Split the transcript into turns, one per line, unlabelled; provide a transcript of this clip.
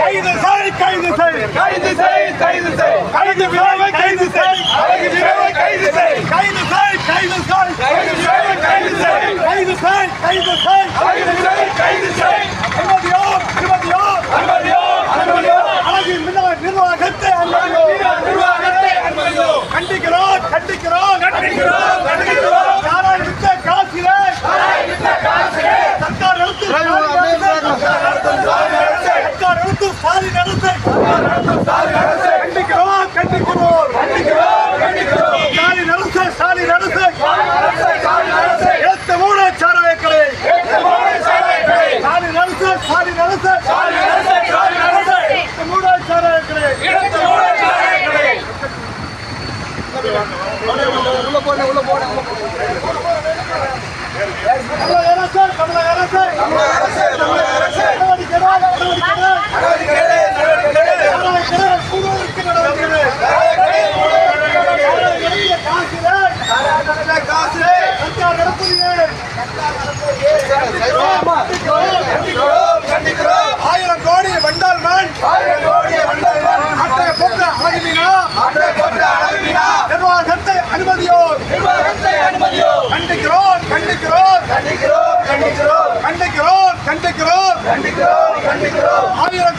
கைது செய் கைது செய்
கைது செய், கைது
விரைவை கைது செய்
அழகு வீரரை கைது செய்.
கைது செய் கைது செய்
அழகு வீரரை கைது செய்.
கைது செய் கைது செய்
அழகு வீரரை கைது செய்.
அனுமதியோ அனுமதியோ
அனுமதியோ, அனுமதியோ.
அழகு நிர்வாக- நிர்வாகத்தை
நிர்வாகத்தை அனுமதியோ.
கண்டிக்கிறோம் கண்டிக்கிறோம்
கண்டிக்கிறோம், கண்டிக்கிறோம்.
யாரால் விட்ட காசிலே
இந்த காசிலே
சர்க்கார் எடுத்து சாதி நடத்தை. சர்க்கார் எடுத்து சாதி நடத்தை. கண்டிக்கிறோம் கண்டிக்கிறோம்
கண்டிக்கிறோம், கண்டிக்கிறோம்.
சாதி நடத்தை சாதி நடத்தை
அரசை, சாதி அரசை.
எடுத்த மூட சாராயக்கடை
எட்டு மாலை சாலைகளை.
சாதி நடத்தை சாதி நடத்தை
சாதி அரசை, சாதி அரசை.
எடுத்த மூட சாராயக்கடை
இடத்து மூலை சாலைகளை.
தமிழக அரசு தமிழக அரசு நடவடிக்கை கண்டிக்கிறோம் கண்டிக்கிறோம். கண்டிக்கிறோம் கண்டிக்கிறோம். ஆயிரம்